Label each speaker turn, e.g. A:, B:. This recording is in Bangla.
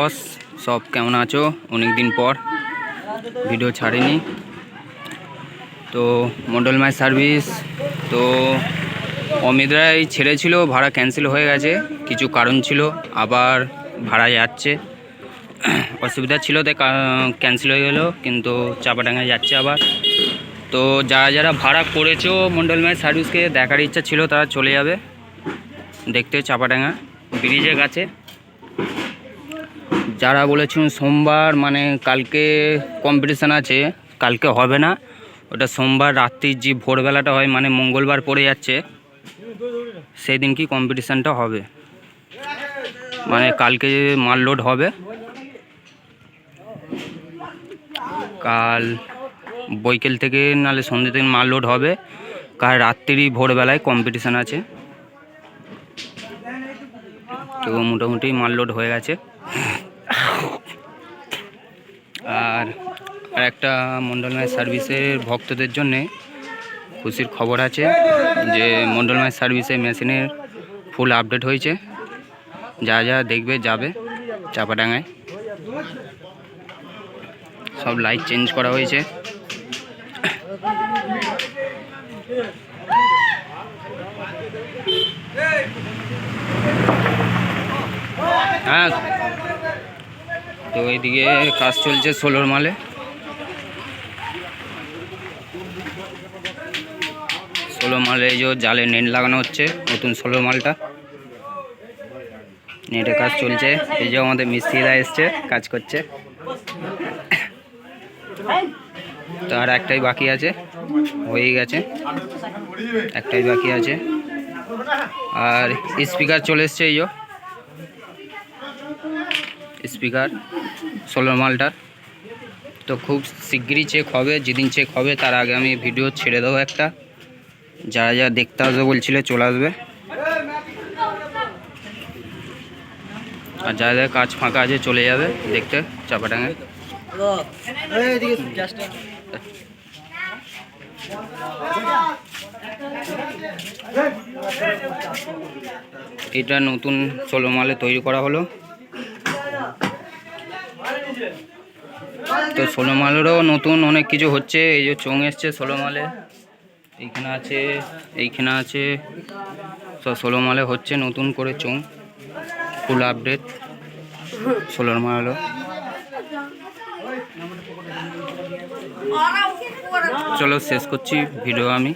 A: বস, সব কেমন আছো? অনেক দিন পর ভিডিও ছাড়িনি। তো মন্ডল মাই সার্ভিস তো অমিতরাই ছেড়েছিল, ভাড়া ক্যান্সেল হয়ে গেছে। কিছু কারণ ছিল, আবার ভাড়া যাচ্ছে। অসুবিধা ছিল তাই ক্যান্সেল হয়ে গেলো, কিন্তু চাপাডাঙ্গায় যাচ্ছে আবার। তো যারা যারা ভাড়া করেছ মন্ডল মাই সার্ভিসকে দেখার ইচ্ছা ছিল তারা চলে যাবে। দেখতে চাপাডাঙ্গা, ব্রিজের কাছে। যারা বলেছেন সোমবার মানে কালকে কম্পিটিশান আছে, কালকে হবে না। ওটা সোমবার রাত্রির যে ভোরবেলাটা হয় মানে মঙ্গলবার পড়ে যাচ্ছে সেই দিন কি কম্পিটিশানটা হবে। মানে কালকে মাল লোড হবে, কাল বৈকেল থেকে নাহলে সন্ধ্যে থেকে মাল লোড হবে, কাল রাত্রি ভোরবেলায় কম্পিটিশান আছে। তো মোটামুটি মাল লোড হয়ে গেছে আর আর একটা মন্ডলময় সার্ভিসের ভক্তদের জন্যে খুশির খবর আছে যে মন্ডলময় সার্ভিসের মেশিনের ফুল আপডেট হয়েছে। যা যা দেখবে যাবে চাপাডাঙ্গায়। সব লাইট চেঞ্জ করা হয়েছে। হ্যাঁ তো এইদিকে কাজ চলছে ষোলোর মালে। ষোলো মালে এই যে জালে নেট লাগানো হচ্ছে, নতুন ষোলো মালটা। নেটের কাজ চলছে। এই যে আমাদের মিস্ত্রিরা এসছে, কাজ করছে। তো আর একটাই বাকি আছে হয়ে গেছে। একটাই বাকি আছে। আর স্পিকার চলে এসছে এই স্পিকার সোলার মালটার। তো খুব শিগগিরই চেক হবে, যেদিন চেক হবে তার আগে আমি ভিডিও ছেড়ে দেবো একটা। যারা যারা দেখতে আসবে বলছিলে চলে আসবে। আর যারা যারা কাজ ফাঁকা আছে চলে যাবে দেখতে চাপাটাঙ্গে। এটা নতুন ষোলো মালে তৈরি করা হলো। তো ষোলো মালেরও নতুন অনেক কিছু হচ্ছে, এই যে চোং এসছে ষোলো মালে এইখানে আছে এইখানে আছে, সব ষোলো মালে হচ্ছে নতুন করে চোং ফুল আপডেট ষোলোর মালও চলো শেষ করছি ভিডিও আমি।